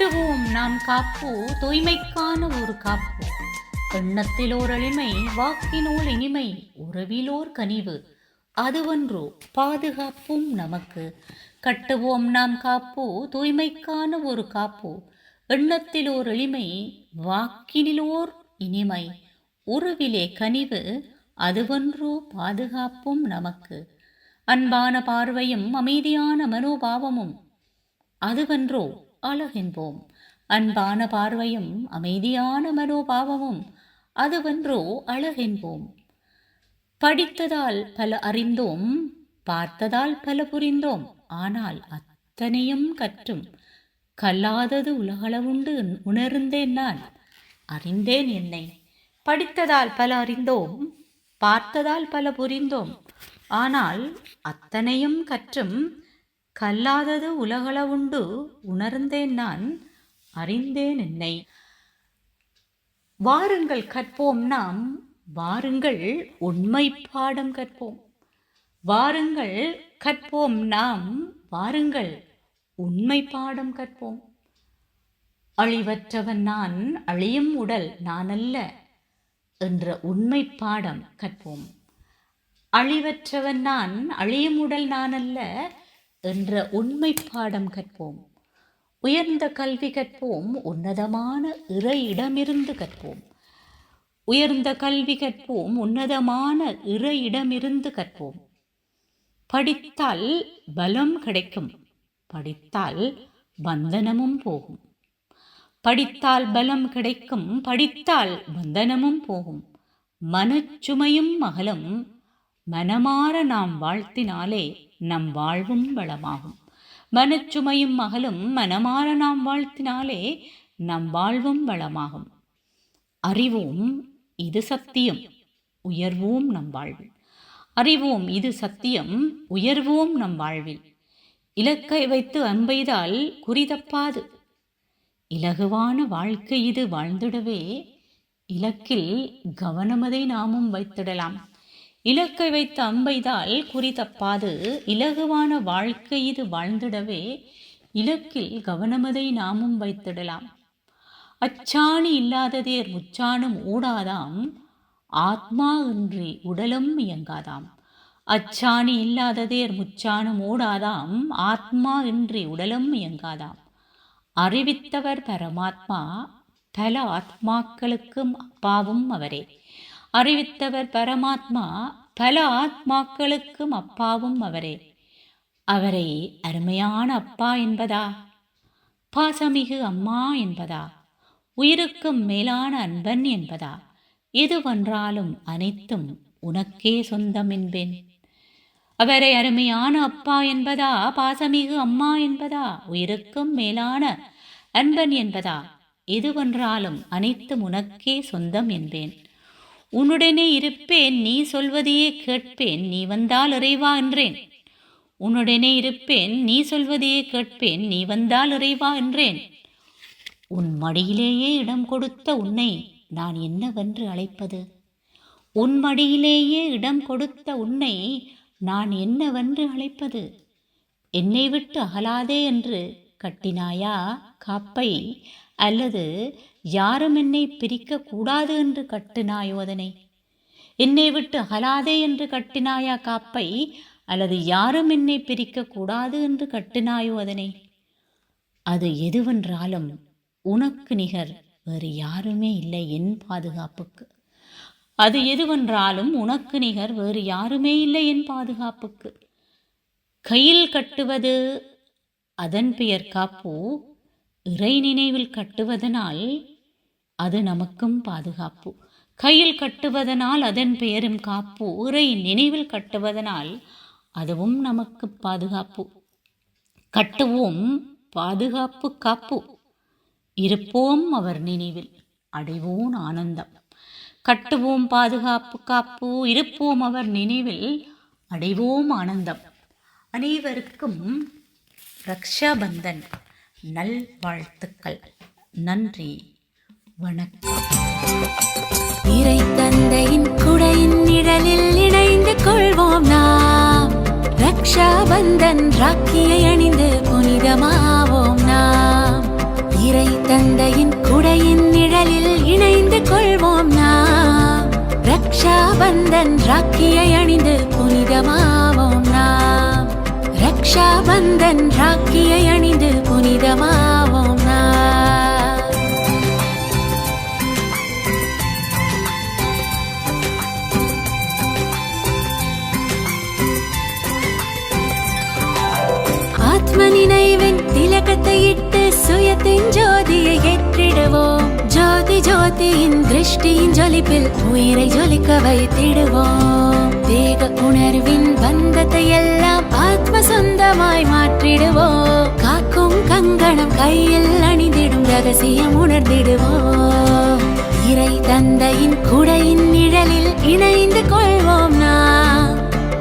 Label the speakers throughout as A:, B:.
A: கட்டுவோம் நாம் காப்பு? தூய்மைக்கான ஒரு காப்பு? எண்ணத்திலோர் எளிமை வாக்கினோர் இனிமை உறவிலோர் கனிவு. அதுவன்றோ பாதுகாப்பும் நமக்கு. கட்டுவோம் நாம் காப்பு? தூய்மைக்கான ஒரு காப்பு? எண்ணத்திலோர் எளிமை வாக்கினிலோர் இனிமை. உறவிலே கனிவு அதுவன்றோ பாதுகாப்பும் நமக்கு. அன்பான பார்வையும் அமைதியான மனோபாவமும் அதுவன்றோ அழகென்போம். அன்பான பார்வையும் அமைதியான மனோபாவமும் அதுவென்றோ அழகென்போம். படித்ததால் பல அறிந்தோம் பார்த்ததால் பல புரிந்தோம். ஆனால் அத்தனையும் கற்றும் கல்லாதது உலகளவுண்டு உணர்ந்தேன் நான். அறிந்தேன் என்னை. படித்ததால் பல அறிந்தோம் பார்த்ததால் பல புரிந்தோம். ஆனால் அத்தனையும் கற்றும் கல்லாதது உலகளவுண்டு உணர்ந்தேன் நான் அறிந்தேன் என்னை. வாருங்கள் கற்போம் நாம் வாருங்கள் உண்மை பாடம் கற்போம். வாருங்கள் கற்போம் நாம் வாருங்கள் உண்மை பாடம் கற்போம். அழிவற்றவன் நான் அழியும் உடல் நான் அல்ல என்ற உண்மை பாடம் கற்போம். அழிவற்றவன் நான் அழியும் உடல் நான் அல்ல என்ற உண்மை பாடம் கற்போம். உயர்ந்த கல்வி கற்போம். உன்னதமான இறை இடமிருந்து கற்போம். உயர்ந்த கல்வி கற்போம். உன்னதமான இறை இடமிருந்து கற்போம். படித்தால் பலம் கிடைக்கும். படித்தால் பந்தனமும் போகும். படித்தால் பலம் கிடைக்கும். படித்தால் பந்தனமும் போகும். மனச்சுமையும் மகளும் மனமாற நாம் வாழ்த்தினாலே நம் வாழ்வும் வளமாகும். மனச்சுமையும் மகளும் மனமாற நாம் வாழ்த்தினாலே நம் வாழ்வும் வளமாகும். அறிவோம் இது சத்தியம் உயர்வோம் நம் வாழ்வில். அறிவோம் இது சத்தியம் உயர்வோம் நம் வாழ்வில். இலக்கை வைத்து அன்பெய்தால் குறிதப்பாது இலகுவான வாழ்க்கை இது வாழ்ந்திடவே இலக்கில் கவனமதை நாமும் வைத்திடலாம். இலக்கை வைத்த அம்பைதால் குறி தப்பாது. இலகுவான வாழ்க்கை இது வாழ்ந்திடவே இலக்கில் கவனமதை நாமும் வைத்திடலாம். அச்சாணி இல்லாததேர் முச்சாணும் ஊடாதாம். ஆத்மா இன்றி உடலும் இயங்காதாம். அச்சாணி இல்லாததேர் முச்சாணும் ஓடாதாம் ஆத்மா இன்றி உடலும் இயங்காதாம். அறிவித்தவர் பரமாத்மா. பல ஆத்மாக்களுக்கும் அப்பாவும் அவரே. அறிவித்தவர் பரமாத்மா பல ஆத்மாக்களுக்கும் அப்பாவும் அவரே. அவரை அருமையான அப்பா என்பதா? பாசமிகு அம்மா என்பதா? உயிருக்கும் மேலான அன்பன் என்பதா? எதுவென்றாலும் அனைத்தும் உனக்கே சொந்தம் என்பேன். அவரை அருமையான அப்பா என்பதா? பாசமிகு அம்மா என்பதா? உயிருக்கும் மேலான அன்பன் என்பதா? எதுவென்றாலும் அனைத்தும் உனக்கே சொந்தம் என்பேன். உன்னுடனே இருப்பேன் நீ சொல்வதையே கேட்பேன் நீ வந்தால் இறைவா என்றேன். உன்னுடனே இருப்பேன் நீ சொல்வதையே கேட்பேன் நீ வந்தால் இறைவா என்றேன். உன் மடியிலேயே இடம் கொடுத்த உன்னை நான் என்னவென்று அழைப்பது? உன் மடியிலேயே இடம் கொடுத்த உன்னை நான் என்னவென்று அழைப்பது? என்னை விட்டு அகலாதே என்று கட்டினாயா காப்பை அல்லது யாரும் என்னை பிரிக்க கூடாது என்று கட்டினாயோ அதனை? என்னை விட்டு அகலாதே என்று கட்டினாயா காப்பை? அல்லது யாரும் என்னை பிரிக்க கூடாது என்று கட்டினாயோ அதனை? அது எதுவென்றாலும் உனக்கு நிகர் வேறு யாருமே இல்லை என் பாதுகாப்புக்கு. அது எதுவென்றாலும் உனக்கு நிகர் வேறு யாருமே இல்லை என் பாதுகாப்புக்கு. கையில் கட்டுவது அதன் பெயர் காப்பு இறை நினைவில் கட்டுவதனால் அது நமக்கும் பாதுகாப்பு. கையில் கட்டுவதனால் அதன் பெயரும் காப்பு உரை நினைவில் கட்டுவதனால் அதுவும் நமக்கு பாதுகாப்பு. கட்டுவோம் பாதுகாப்பு காப்பு. இருப்போம் அவர் நினைவில் அடைவோம் ஆனந்தம். கட்டுவோம் பாதுகாப்பு காப்பு. இருப்போம் அவர் நினைவில் அடைவோம் ஆனந்தம். அனைவருக்கும் ரக்ஷாபந்தன். நல் வாழ்த்துக்கள் நன்றி. வணக்கம்.
B: இறை தந்தையின் குடையின் நிழலில் இணைந்து கொள்வோம் நாம். ரக்ஷாபந்தன் ராக்கியை அணிந்து புனிதமாவோம் நாம். இறை தந்தையின் குடையின் நிழலில் இணைந்து கொள்வோம் நாம். ரக்ஷா பந்தன் ராக்கியை அணிந்து புனிதமாவோம் நாம். ரக்ஷா பந்தன் ராக்கியை அணிந்து புனிதமா ஆத்ம நினைவின் திலகத்தை இட்டு சுயத்தின் ஜோதியை ஏற்றிடுவோம். ஜோதி ஜோதியின் திருஷ்டியின் ஜொலிப்பில் உயிரை ஜொலிக்க வைத்திடுவோம். தேக உணர்வின் பந்தத்தை எல்லாம் ஆத்ம சொந்தமாய் மாற்றிடுவோம். காக்கும் கங்கணம் கையில் அணிந்திடும் ரகசியம் உணர்ந்திடுவோம். இறை தந்தையின் குடையின் நிழலில் இணைந்து கொள்வோம் நான்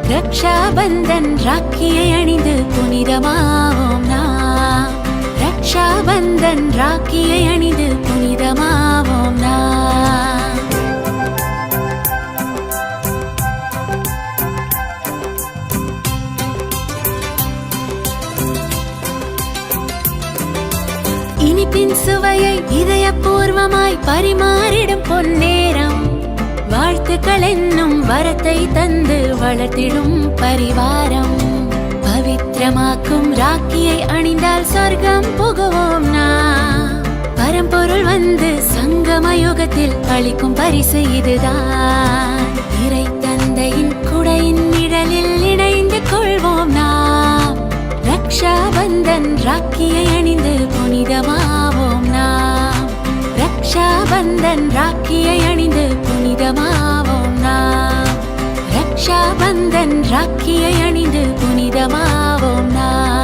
B: ரக்ஷாபந்தன் ராக்கியை அணிந்து புனிதமாவோம் நாம். ரக்ஷாபந்தன் ராக்கியை அணிந்து புனிதமாவோம் நாம். இனிப்பின் சுவையை இதயபூர்வமாய் பரிமாறிடும் பொன்னேரம் வாழ்த்துக்கள் என்னும் வரத்தை தந்து வளர்த்திடும் பரிவாரம். பவித்திரமாக்கும் ராக்கியை அணிந்தால் சொர்க்கம் புகுவோம் நான் பரம்பொருள் வந்து சங்கமயுகத்தில் அளிக்கும் பரிசு இதுதான் இறை தந்தையின் குடையின் நிழலில் இணைந்து கொள்வோம் நாம் ரக்ஷா பந்தன் ராக்கியை அணிந்து புனிதமாவோம் நாம் ரக்ஷாபந்தன் ராக்கியை அணிந்து புனிதமாவோம் நாம். ரக்ஷாபந்தன் ராக்கியை அணிந்து புனிதமாவோம் நாம்.